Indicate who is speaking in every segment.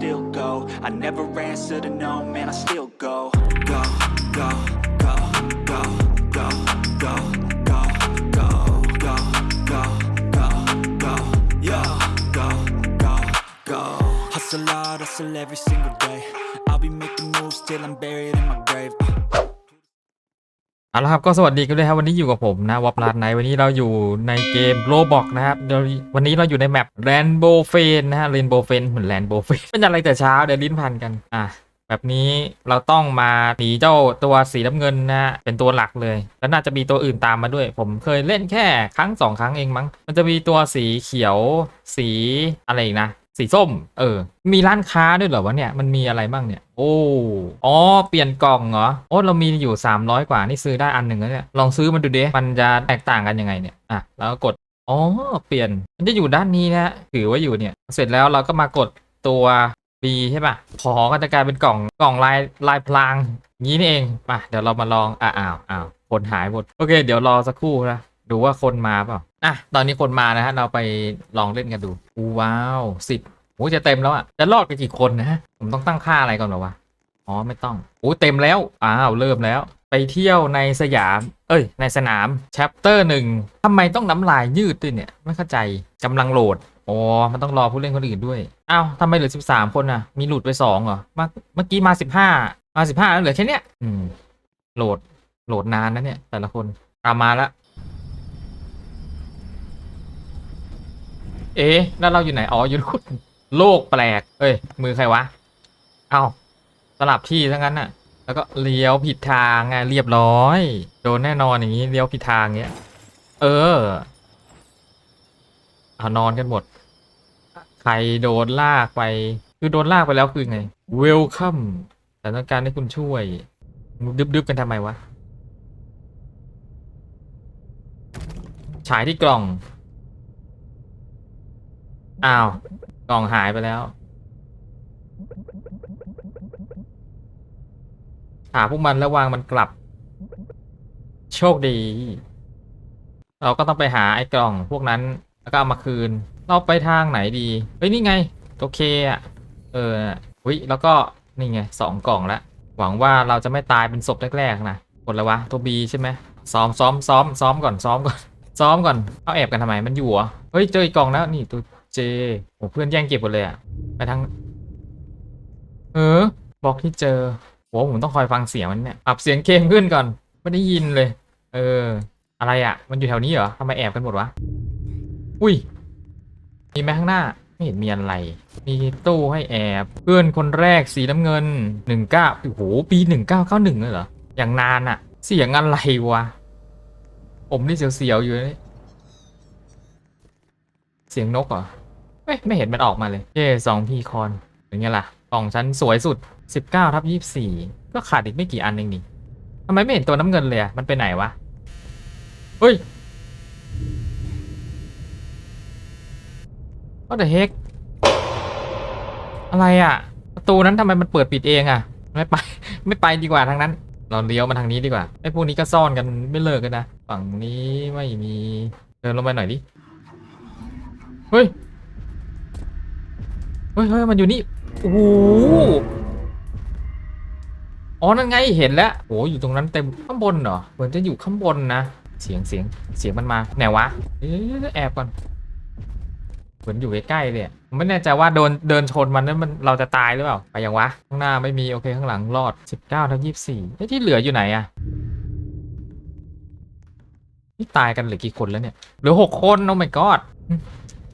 Speaker 1: still go. I never answer to no, man, I still go. Go, go, go, go, go, go, go, go, go, go, go, go, yeah, go, go, go. Hustle hard, hustle every single day. I'll be making moves till I'm buried in my grave.
Speaker 2: เอาละครับก็สวัสดีกันด้วยครับวันนี้อยู่กับผมนะวอปลาดไนวันนี้เราอยู่ในเกมโ o บอกนะครับเดี๋ยววันนี้เราอยู่ในแมปแรนโบเฟนนะฮะเรนโบเฟนเหมือนแรนโบเฟนเป็นอะไรแต่เช้าเดี๋ยวลิ้นพันกันอะแบบนี้เราต้องมาหนีเจ้าตัวสีน้ำเงินนะฮะเป็นตัวหลักเลย แล้วน่าจะมีตัวอื่นตามมาด้วย ผมเคยเล่นแค่ครั้งสองครั้งเองมั้งมันจะมีตัวสีเขียวสีอะไรอีกนะ สีส้ม เออ มีร้านค้าด้วยเหรอวะเนี่ย มันมีอะไรบ้างเนี่ย โอ้ อ๋อ เปลี่ยนกล่องเหรอ โอ้ เรามีอยู่ 300 กว่า นี่ซื้อได้อันหนึ่งแล้วเนี่ย ลองซื้อมันดูดิมันจะแตกต่างกันยังไงเนี่ย อะ แล้วก็กด อ๋อ เปลี่ยน มันจะอยู่ด้านนี้นะถือว่าอยู่เนี่ย เสร็จแล้วเราก็มากดตัว B ใช่ป่ะ ขอก็จะกลายเป็นกล่อง กล่องลายลายพลางงี้นี่เองมาเดี๋ยวเรามาลอง อ้าวอ้าวคนหายหมด โอเค เดี๋ยวรอสักครู่นะ ดูว่าคนมาเปล่าอะตอนนี้คนมานะฮะเราไปลองเล่นกันดูอู้ว้าวสิบโอ้จะเต็มแล้วอะจะรอดกันกี่คนนะฮะผมต้องตั้งค่าอะไรก่อนหรอวะอ๋อไม่ต้องโอ้เต็มแล้วอ้าวเริ่มแล้ว ไปเที่ยวในสยาม เอ้ย ในสนาม chapter หนึ่งทำไมต้องน้ำลายยืดด้วยเนี่ยไม่เข้าใจกำลังโหลดอ๋อมันต้องรอผู้เล่นคนอื่นด้วยอ้าวทำไมเหลือ 13 คนอะ มีหลุดไป2เหรอมาเมื่อกี้มา 15 มา 15แล้วเหลือแค่เนี้ยอืมโหลดโหลดนานนะเนี่ย แต่ละคนตามมาแล้ว เอ๊ะแล้วเราอยู่ไหน อ๋อ อยู่นู่นโลกแปลก เอ้ย มือใครวะ เอ้า สลับที่ทั้งนั้นน่ะ แล้วก็เลี้ยวผิดทางไงเรียบร้อย โดนแน่นอนอย่างนี้ เลี้ยวผิดทางเงี้ย เออเอานอนกันหมด ใครโดนลากไป คือโดนลากไปแล้วคือไง Welcome แต่ต้องการให้คุณช่วย ดึบๆกันทำไมวะ ฉายที่กล่อง อ้าวกล่องหายไปแล้ว หาพวกมันแล้ววางมันกลับ โชคดี เราก็ต้องไปหาไอ้กล่องพวกนั้นแล้วก็เอามาคืน เราไปทางไหนดี เฮ้ย นี่ไง โอเคอะ เออวิแล้วก็นี่ไงสองกล่องล้วหวังว่าเราจะไม่ตายเป็นศพแรกๆนะกดแล้ววะ ตัวบีใช่ไหมซ้อมซ้อมซ้อมซ้อมก่อนซ้อมก่อนซ้อมก่อนเอาแอบกันทำไมมันอยู่เหรอเฮ้ยเจออีกกล่องแล้วนี่ตัว เจโอ้เพื่อนแย่งเก็บหมดเลยอะไปทางเออบล็อกที่เจอโหผมต้องคอยฟังเสียงมันเนี่ยปรับเสียงเกมขึ้นก่อน ไม่ได้ยินเลย เออ อะไรอะมันอยู่แถวนี้เหรอทำไมแอบกันหมดวะอุ้ยมีไหมข้างหน้าไม่เห็นมีอะไร มีตู้ให้แอบ เพื่อนคนแรกสีน้ำเงินหนึ่งเก้าโอ้โห ปีหนึ่งเก้าเก้าหนึ่งเลยเหรอ อย่างนานอะเสียงอะไรวะ ผมนี่เสียวๆอยู่เลยเสียงนกเหรอ อ้ยไม่เห็นมันออกมาเลยเย่สองพีคอนเป็นไงล่ะกล่องชั้นสวยสุด 19ทับ24 ก็ขาดอีกไม่กี่อันเองนี่ทำไมไม่เห็นตัวน้ำเงินเลยอะมันไปไหนวะเฮ้ย What the heck อะไรอะประตูนั้นทำไมมันเปิดปิดเองอะไม่ไป ไม่ไปดีกว่าทางนั้น เราเลี้ยวมาทางนี้ดีกว่าไอ้พวกนี้ก็ซ่อนกันไม่เลิกกันนะฝั่งนี้ไม่มีเดินลงไปหน่อยดิเฮ้ย เฮ้ยเฮ้ยมันอยู่นี่โอ้โหอ๋อนั่นไงเห็นแล้วโอ้อยู่ตรงนั้นเต็มข้างบนเหรอเหมือนจะอยู่ข้างบนนะเสียงเสียงเสียงมันมาไหนวะเอ๊ะแอบก่อนเหมือนอยู่ใกล้ๆเลยไม่แน่ใจว่าโดนเดินชนมันนั้นมันเราจะตายหรือเปล่าไปยังวะข้างหน้าไม่มีโอเคข้างหลังรอด 19ทั้ง24ไอ้ที่เหลืออยู่ไหนอะนี่ตายกันเหลือกี่คนแล้วเนี่ยเหลือหกคนโอ้ my god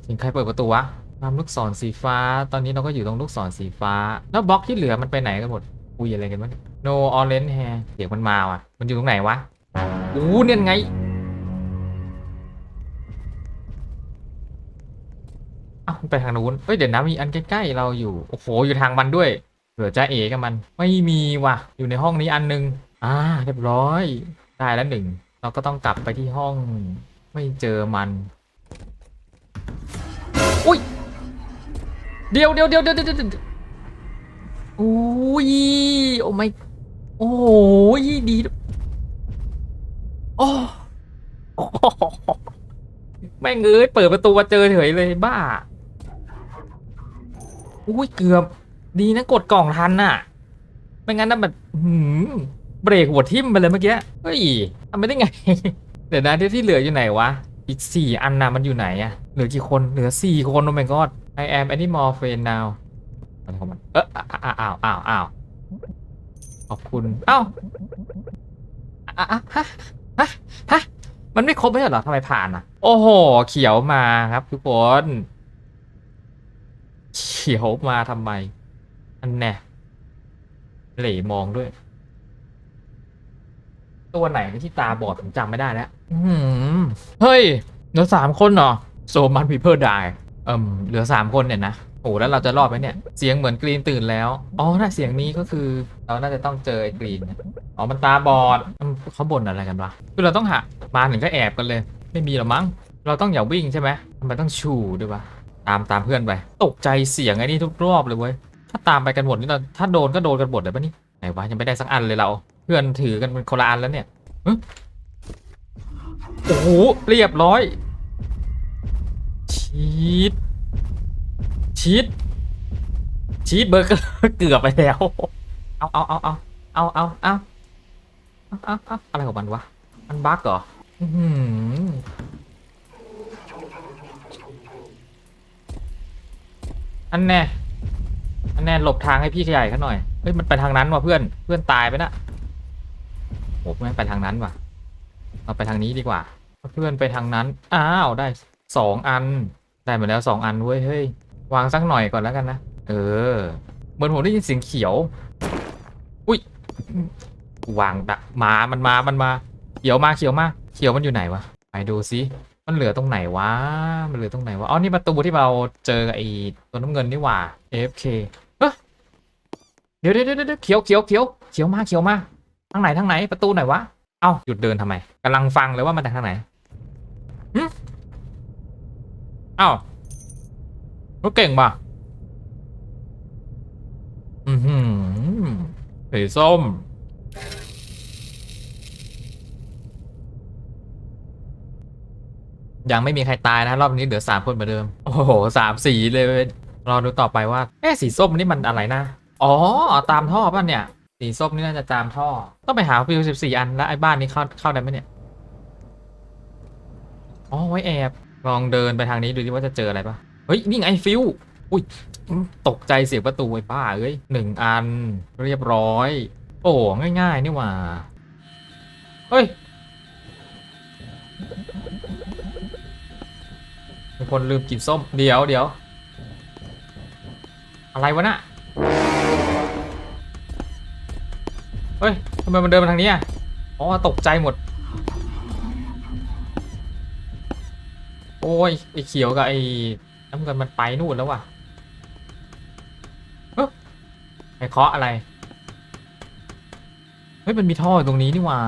Speaker 2: สียงใครเปิดประตูวะ ตามลูกศรสีฟ้า ตอนนี้เราก็อยู่ตรงลูกศรสีฟ้า แล้วบล็อกที่เหลือมันไปไหนกันหมดคุยอะไรกันวะ no orange hair เสียงมันมาว่ะ มันอยู่ตรงไหนวะอู้เนี่ยไง อ้าวไปทางนู้นเฮ้ยเดี๋ยวนะมีอันใกล้ๆเราอยู่ โอ้โหอยู่ทางมันด้วยเหลือจ้าเอกับมัน ไม่มีว่ะ อยู่ในห้องนี้อันนึง อ่าเรียบร้อย ได้แล้วหนึ่ง เราก็ต้องกลับไปที่ห้อง ไม่เจอมัน อุ้ย เดี๋ยวเดี๋ยวเดี๋ยวเดี๋ยวเดี๋ยวเดียวอุ้ยโอ้ไม่โอ้ยดีโอ้โอ้โหแม่งเอ้ยเปิดประตูมาเจอเฉยเลยบ้าอุ้ยเกือบ ดีนะกดกล่องทันน่ะ ไม่งั้นน่ะแบบหืมเบรกหัวทิ่มไปเลยเมื่อกี้เฮ้ยทำไม่ได้ไง เดี๋ยวนะที่ที่เหลืออยู่ไหนวะอีกสี่อันน่ะมันอยู่ไหนอะเหลือกี่คนเหลือสี่คนโอ้ my god I am animal friend now อะไรของมัน เอออ้าวอ้าวอ้าวขอบคุณ เอ้าอะฮะฮะฮะมันไม่ครบไม่ใช่เหรอทำไมผ่านอะ โอ้โห เขียวมาครับทุกคน เขียวมาทำไม อันแน่เหล่มองด้วย ตัวไหนที่ตาบอดผมจำไม่ได้แล้วเฮ้ยเหลือสามคนเหรอโซมันพีเพิร์ดาย เอิมเหลือสามคนเนี่ยนะโอ้แล้วเราจะรอดไหมเนี่ย เสียงเหมือนกรีนตื่นแล้ว อ๋อถ้าเสียงนี้ก็คือเราน่าจะต้องเจอไอ้กรีนอ๋อมันตาบอดอืมเขาบ่นอะไรกันวะคือเราต้องหามาถึงก็แอบกันเลย ไม่มีหรอมั้ง เราต้องอย่าวิ่งใช่ไหมทำไมต้องชูด้วยวะตามตามเพื่อนไปตกใจเสียงไอ้นี่ทุกรอบเลยเว้ยถ้าตามไปกันหมดนี่เราถ้าโดนก็โดนกันหมดเลยปะนี่ไหนวะยังไม่ได้สักอันเลยเรา เพื่อนถือกันเป็นคนละอันแล้วเนี่ยเอ้ยโอ้โหเรียบร้อย ชีดชีดชีดเบอร์เกอร์เกือบไปแล้วเอาเอาเอาเอาเอาเอาเอาเอาเอาเอาอะไรของมันวะ มันบั๊กเหรออืมอันแน่ อันแน่หลบทางให้พี่ใหญ่เขาหน่อย เฮ้ย มันไปทางนั้นว่ะเพื่อน เพื่อนตายไปนะโอ้ไม่งไปทางนั้นว่ะ เราไปทางนี้ดีกว่า เพื่อนไปทางนั้น อ้าว ได้สองอัน ได้มาแล้วสองอันเว้ยเฮ้ยวางสักหน่อยก่อนแล้วกันนะ เออ เหมือนผมได้ยินเสียงเขียว อุ้ยวางดะมามันมามันมาเขียวมาเขียวมาเขียวมันอยู่ไหนวะไปดูซิมันเหลือตรงไหนวะมันเหลือตรงไหนวะอ๋อนี่ประตูที่เราเจอไอ้ตัวน้ำเงินนี่หว่า AFK เฮ้ยเดี๋ยวเดี๋ยวเดี๋ยวเดี๋ยวเขียวเขียวเขียวเขียวมาเขียวมาทางไหนทางไหนประตูไหนวะเอ้าหยุดเดินทำไมกำลังฟังเลยว่ามันจากทางไหนหึเอ้าวก็เก่งป่ะ อือหือสีส้ม ยังไม่มีใครตายนะ รอบนี้เหลือสามคนเหมือนเดิม โอ้โหสามสีเลยรอดูต่อไปว่าเอ๊สีส้มนี่มันอะไรนะ อ๋อ ตามท่อป่ะเนี่ย สีส้มนี่น่าจะตามท่อ ต้องไปหาฟิวสิบสี่อันแล้วไอ้บ้านนี้เข้าเข้าได้ไหมเนี่ย อ๋อไว้แอบ ลองเดินไปทางนี้ดูดิว่าจะเจออะไรปะเฮ้ยนี่ไงฟิวอุ้ยตกใจเสียงประตูไอ้ป้าเอ้ยหนึ่งอันเรียบร้อย โอ้ง่ายๆนี่หว่าเฮ้ยมีคนลืมกินส้มเดี๋ยวเดี๋ยวอะไรวะน่ะเฮ้ยทำไมมันเดินมาทางนี้อะอ๋อตกใจหมด อ้ยไอ้เขียวกับไอ้น้ำเงินมันไปนู่นแล้วว่ะเฮ้ยไอ้เคาะอะไร เฮ้ย มันมีท่อตรงนี้นี่ว่า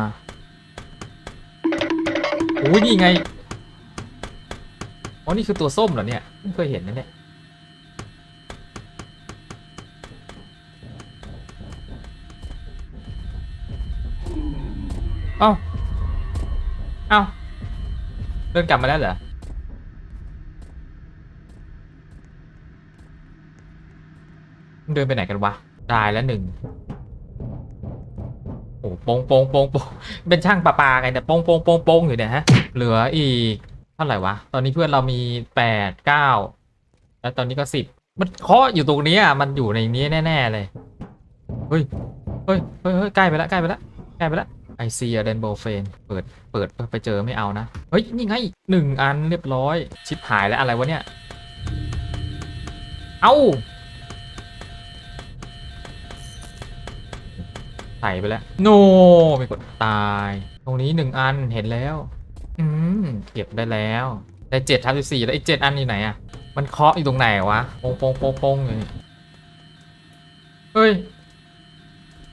Speaker 2: โอ้ยนี่ไง อ๋อ นี่คือตัวส้มเหรอเนี่ยเพิ่เคยเห็นนะเนี่ย เอ้า เอ้า เดินกลับมาแล้วเหรอ มัน เดินไปไหนกันวะได้แล้วหนึ่งโอ้โปงโปงโปงโปงเป็นช่างประปาไงแต่โปงโปงโปงโปงอยู่เนี่ยฮะ เหลืออีกเท่าไหร่วะ ตอนนี้เพื่อนเรามีแปดเก้าแล้วตอนนี้ก็สิบมันเคาะอยู่ตรงนี้อะมันอยู่ในนี้แน่ๆเลยเฮ้ยเฮ้ยเฮ้ยเฮ้ยใกล้ไปแล้วใกล้ไปแล้วใกล้ไปแล้วไอซีอะเดนโบเฟนเปิดเปิดไปเจอไม่เอานะ เฮ้ย นี่ไงหนึ่งอันเรียบร้อย ชิปหายแล้วอะไรวะเนี่ย เอ้า ใส่ไปแล้ว โนไม่กดตาย ตรงนี้หนึ่งอันเห็นแล้ว อืมเก็บได้แล้ว ได้เจ็ดทับสิบสี่แล้วอีกเจ็ดอันอยู่ไหนอะ มันเคาะอยู่ตรงไหนวะโปงโปงโปงโปงอยู่นี่เฮ้ย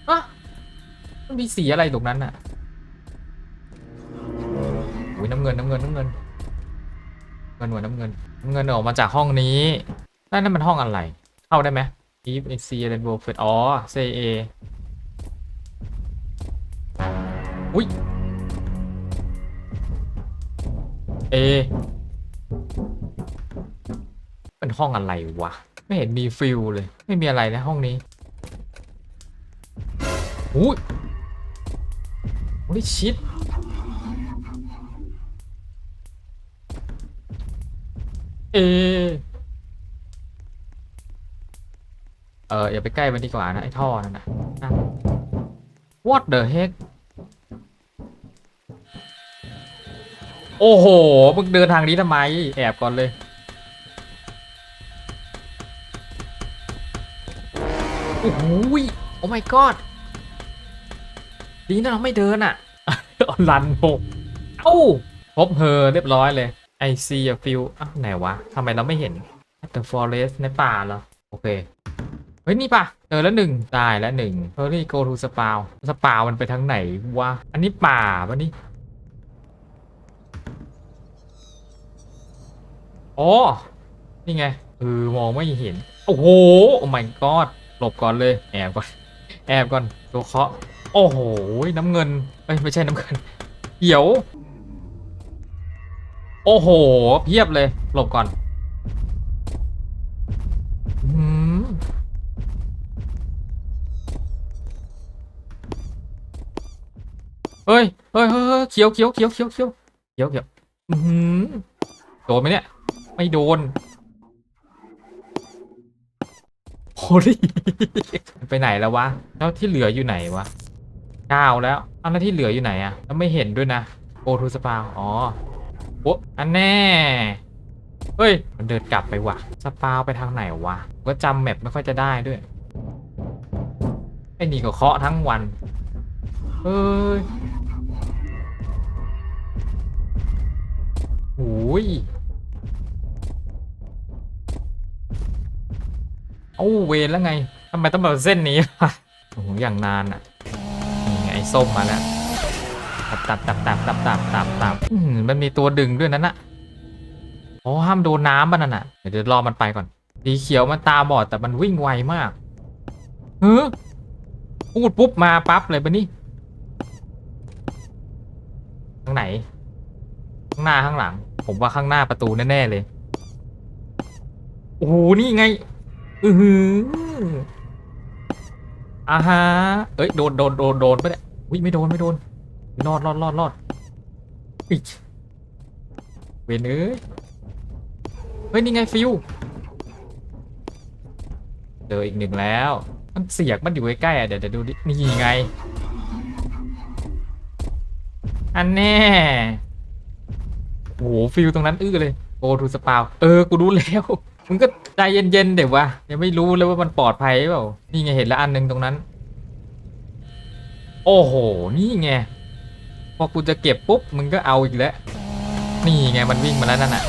Speaker 2: อะมันมีสีอะไรตรงนั้นอะอุ้ยน้ำเงินน้ำเงินน้ำเงินเงินหัวน้ำเงินน้ำเงินออกมาจากห้องนี้นั่นนั่นมันห้องอะไร เข้าได้ไหม E F C Rainbow f e d อ๋อ C A อุ้ ยเอเป็นห้องอะไรวะ ไม่เห็นมีฟิลเลย ไม่มีอะไรในห้องนี้อุ้ยโอ้ยชิดเอเอออย่าไปใกล้มันดีกว่านะ ไอ้ท่อนั่นนะ What the heck โอ้โห มึงเดินทางนี้ทำไม แอบก่อนเลย โอ้โหโอ้ my god ดีนะเราไม่เดินอะลันโบเอ้าพบเฮอเรียบร้อยเลย I see a few อ้าวไหนวะทำไมเราไม่เห็น At the forest ในป่าเหรอ โอเค เฮ้ย นี่ป่ะเจอแล้วหนึ่งตายแล้วหนึ่งเฮอรี่ go to spawn สปาวมันไปทางไหนวะ อันนี้ป่าปะนี่ อ๋อ นี่ไงเออมองไม่เห็น โอ้โห โอ้ my god หลบก่อนเลย แอบก่อน แอบก่อน ตัวเคาะ โอ้โห น้ำเงินเอ้ไม่ใช่น้ำเงินเขียว โอ้โห เพียบเลย หลบก่อนเฮ้ยเฮ้ยเฮ้ยเขียวเขียวเขียวเขียวเขียวเขียวเขียวอืมโดนไหมเนี่ย ไม่โดนโอ้ยไปไหนแล้ววะ แล้วที่เหลืออยู่ไหนวะเก้าแล้วอันแล้วที่เหลืออยู่ไหนอะแล้วไม่เห็นด้วยนะโกทูสปาอ๋อโอ้อันแน่ เฮ้ย มันเดินกลับไปว่ะ สปาวไปทางไหนวะ ก็จำแมปไม่ค่อยจะได้ด้วย ไอ้นี่ก็เคาะทั้งวัน เฮ้ยโอ้ย เอ้าเวรแล้วไงทำไมต้องแบบเส้นนี้วะโอ้โหอย่างนานอะนี่ไงไอ้ส้มมาแล้วตับตับตับตับตับตับตับตับอืมมันมีตัวดึงด้วยนั่นน่ะอ๋อห้ามโดนน้ำมันน่ะเดี๋ยวรอมันไปก่อนสีเขียวมันตาบอดแต่มันวิ่งไวมากเฮ้อพูดปุ๊บมาปั๊บเลยปะนี่ทางไหน ข้างหน้าข้างหลัง ผมว่าข้างหน้าประตูแน่ๆเลยโอ้โหนี่ไง อือหืออ่าฮะเอ้ย โดน โดน โดน โดนไปะเนี่ยวิไม่โดน ไม่โดน รอดรอดรอดรอดอิชเวนเอ้ย เฮ้ย นี่ไงฟิวเจออีกหนึ่งแล้ว มันเสียกมันอยู่ใกล้ๆอะ เดี๋ยวเดี๋ยวดูดินี่ไง อันแน่โอ้โหฟิวตรงนั้นอื้อเลยโอทูสปาว เออ กูรู้แล้ว มึงก็ใจเย็นๆเดี๋ยววะยังไม่รู้เลยว่ามันปลอดภัยเปล่านี่ไงเห็นแล้วอันหนึงตรงนั้น โอ้โหนี่ไงพอกูจะเก็บปุ๊บมึงก็เอาอีกแล้วนี่ไงมันวิ่งมาแล้วนั่นน่ะ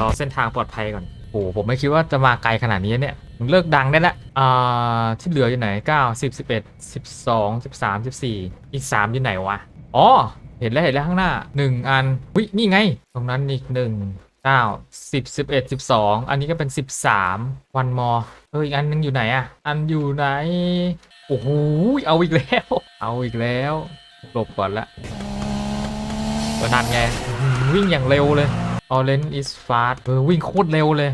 Speaker 2: รอเส้นทางปลอดภัยก่อนโอ้โหผมไม่คิดว่าจะมาไกลขนาดนี้เนี่ยมึงเลิกดังได้ละอ่าที่เหลืออยู่ไหน 9 10 11 12 13 14 อีก 3 อยู่ไหนวะอ๋อเห็นแล้วเห็นแล้วข้างหน้า 1 อันวินี่ไง ตรงนั้นอีก 1 9 10 11 12อันนี้ก็เป็น13วันมอเอออีกอันนึงอยู่ไหนอะอันอยู่ไหน โอ้โหเอาอีกแล้ว เอาอีกแล้วหลบก่อนละก็นั่นไง วิ่งอย่างเร็วเลย Orange is fast เออวิ่งโคตรเร็วเลย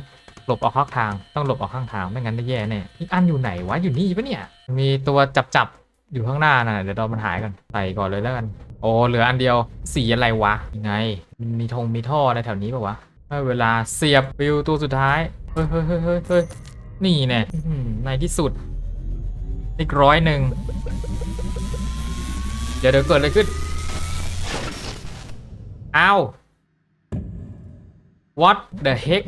Speaker 2: หลบออกข้างทางต้องหลบออกข้างทางไม่งั้นได้แย่แน่อีกอันอยู่ไหนวะอยู่นี่ปะเนี่ย มีตัวจับจับอยู่ข้างหน้าน่ะเดี๋ยวเรอมันหายก่อนใส่ก่อนเลยแล้วกันโอ้เหลืออันเดียวสีอะไรวะยังไง มีธงมีท่ออะไรแถวนี้ปะวะ ให้เวลาเสียบวิวตัวสุดท้ายเฮ้ยเฮ้ยเฮ้ยเฮ้ยเฮ้ยนี่แน่ในที่สุด อีกร้อยหนึ่ง เดี๋ยวเดี๋ยวเกิดอะไรขึ้น อ้าว what the heck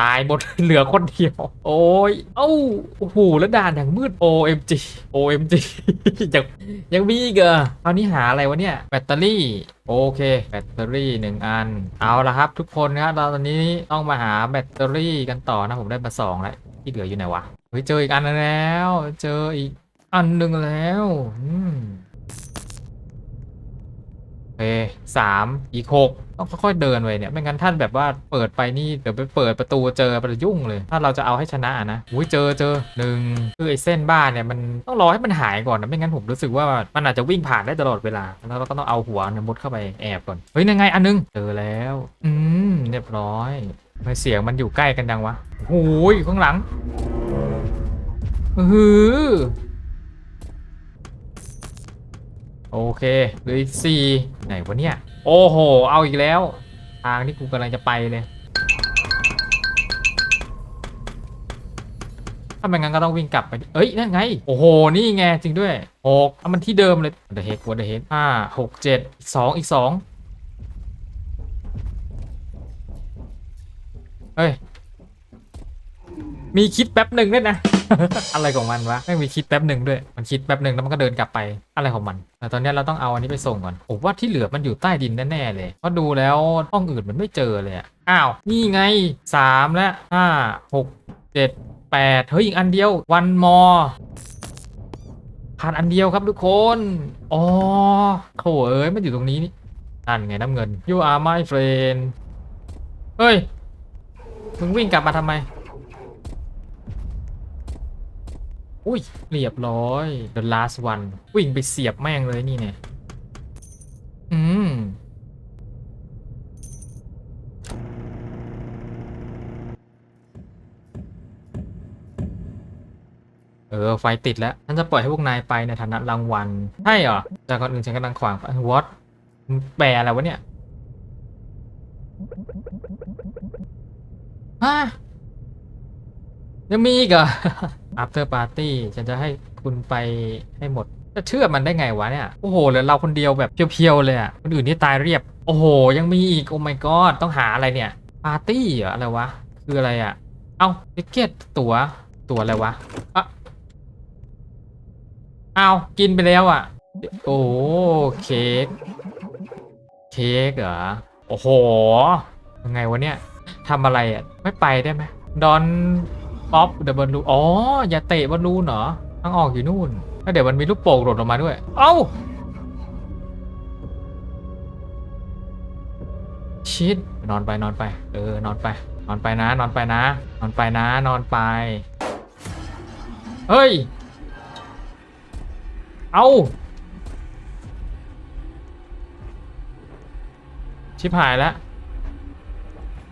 Speaker 2: ตายหมดเหลือคนเดียว โอ้ย เอ้าโอ้โหแล้วด่านอย่างมืด OMG OMG ยังยังมีอีกเหรอคราวนี้หาอะไรวะเนี่ย แบตเตอรี่ โอเค แบตเตอรี่หนึ่งอัน เอาละครับ ทุกคนครับเราตอนนี้ต้องมาหาแบตเตอรี่กันต่อนะผมได้มาสองแล้วที่เหลืออยู่ไหนวะ เฮ้ยเจออีกอันแล้ว เจออีกอันหนึ่งแล้วอืม เคสามอีกหกต้องค่อยๆเดินไปเนี่ยไม่งั้นท่านแบบว่าเปิดไปนี่เดี๋ยวไปเปิดประตูเจอประยุ่งเลย ถ้าเราจะเอาให้ชนะนะอุ้ยเจอเจอหนึ่งคือไอ้เส้นบ้านเนี่ยมันต้องรอให้มันหายก่อนนะไม่งั้นผมรู้สึกว่ามันอาจจะวิ่งผ่านได้ตลอดเวลาแล้วเราก็ต้องเอาหัวเนี่ยมุดเข้าไปแอบก่อนเฮ้ยยังไงอันนึงเจอแล้ว อืมเรียบร้อยทำไมเสียงมันอยู่ใกล้กันจังวะโอ้ยข้างหลัง อือ โอเคเหลืออีกสี่ไหนวะเนี่ย โอ้โห เอาอีกแล้ว ทางที่กูกำลังจะไปเลย ถ้าไม่งั้นก็ต้องวิ่งกลับไป เอ้ย นั่นไง โอ้โห นี่ไง จริงด้วยหกเอามันที่เดิมเลยเดอะเฮดวัเดอะเฮดห้าหกเจ็ดสองอีกสองเฮ้ย มีคิดแป๊บหนึ่งด้วยนะ อะไรของมันวะไม่มีคิดแป๊บหนึ่งด้วย มันคิดแป๊บหนึ่งแล้วมันก็เดินกลับไปอะไรของมัน แต่ตอนนี้เราต้องเอาอันนี้ไปส่งก่อนผมว่าที่เหลือมันอยู่ใต้ดินแน่ๆเลยเพราะดูแล้วห้องอื่นมันไม่เจอเลยอะอ้าวนี่ไงสามและห้าหกเจ็ดแปดเฮ้ยอีกอันเดียววันมอผ่านอันเดียวครับทุกคนอ๋อโถเอ้ยมันอยู่ตรงนี้นี่นั่นไงน้ำเงิน you are my friend เฮ้ยมึงวิ่งกลับมาทำไม อุ้ยเรียบร้อย the last one วิ่งไปเสียบแม่งเลยนี่เนี่ย อืม เออ ไฟติดแล้วฉันจะปล่อยให้พวกนายไปในฐานะรางวัล ใช่เหรอ แต่ก่อนอื่นฉันกำลังขวางวอตแปลอะไรวะเนี่ยฮะยังมีอีกเหรอ after party ฉันจะให้คุณไปให้หมดจะเชื่อมันได้ไงวะเนี่ย โอ้โหเหลือเราคนเดียวแบบเพียวๆเลยอะคนอื่นนี่ตายเรียบ โอ้โห ยังมีอีก โอ้ my god ต้องหาอะไรเนี่ย ปาร์ตี้เหรออะไรวะ คืออะไรอะเอ้าทิเก็ตตั๋ว ตั๋วอะไรวะอะเอากินไปแล้วอะโอ้เค้ก เค้กเหรอ โอ้โห ยังไงวะเนี่ยทำอะไรอะ ไม่ไปได้ไหมดอน ป๊อปเดอะบอลลูอ๋อ อย่าเตะบอลลูนเหรอทางออกอยู่นู่นแล้วเดี๋ยวมันมีลูกโป่งหล่นออกมาด้วย เอ้าชิดนอนไปนอนไป เออนอนไป นอนไปนะ นอนไปนะ นอนไปนะ นอนไป เฮ้ย เอาชิบหายแล้ว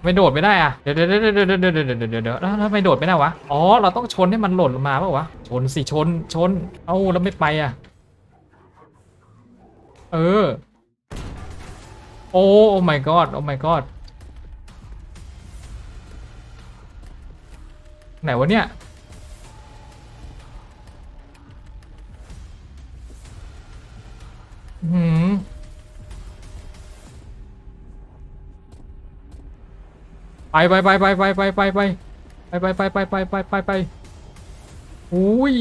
Speaker 2: ไม่โดดไม่ได้อะเดี๋ยวเดี๋ยวเดี๋ยวเดี๋ยวเดี๋ยวเดี๋ยวแล้วทำไมโดดไม่ได้วะ อ๋อ เราต้องชนให้มันหล่นลงมาป่าวะ ชนสิชน ชน เอ้าแล้วไม่ไปอะ เออ โอ้โอ้ my god โอ้ my god ไหนวะเนี่ย อืม ไปไปไปไปไปไปไปไปไปไปไปไปไปไปไปไปอุ้ย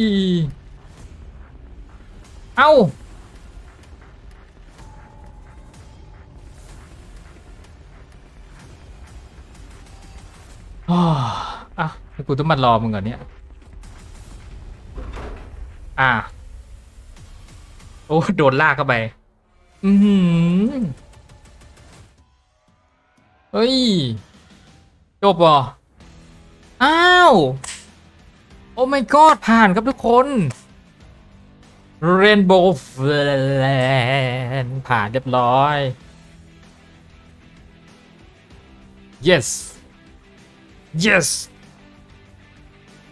Speaker 2: เอ้า อะกูต้องมารอมึงก่อนเนี่ย อ่า โอ้ โดนลากเข้าไป อือหือเฮ้ย จบเหรออ้าว โอ้ my god ผ่านครับทุกคน Rainbow Land ผ่านเรียบร้อย yes yes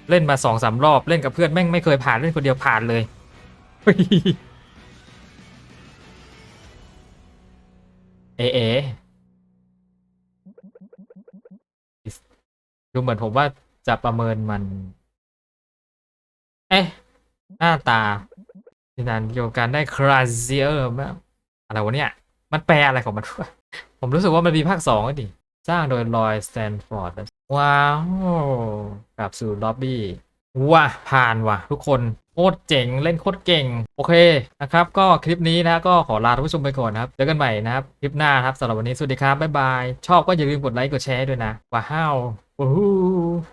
Speaker 2: เล่นมาสองสามรอบเล่นกับเพื่อนแม่งไม่เคยผ่านเล่นคนเดียวผ่านเลย เอ ดูเหมือนผมว่าจะประเมินมัน เอ๊ะ หน้าตาที่นั้นเกี่ยวกับการได้คราเซียร์แบบอะไรวะเนี่ย มันแปลอะไรของมันวะผมรู้สึกว่ามันมีภาคสองก็ดิ สร้างโดยลอยสแตนฟอร์ด ว้าวกลับสู่ล็อบบี้ ว้าผ่านว่ะ ทุกคนโคตรเจ๋ง เล่นโคตรเก่ง โอเคนะครับ ก็คลิปนี้นะก็ขอลาท่านผู้ชมไปก่อนนะครับ เจอกันใหม่นะครับ คลิปหน้าครับสำหรับวันนี้ สวัสดีครับ บ๊ายบาย ชอบก็อย่าลืมกดไลค์กดแชร์ด้วยนะว้าว Wahoo!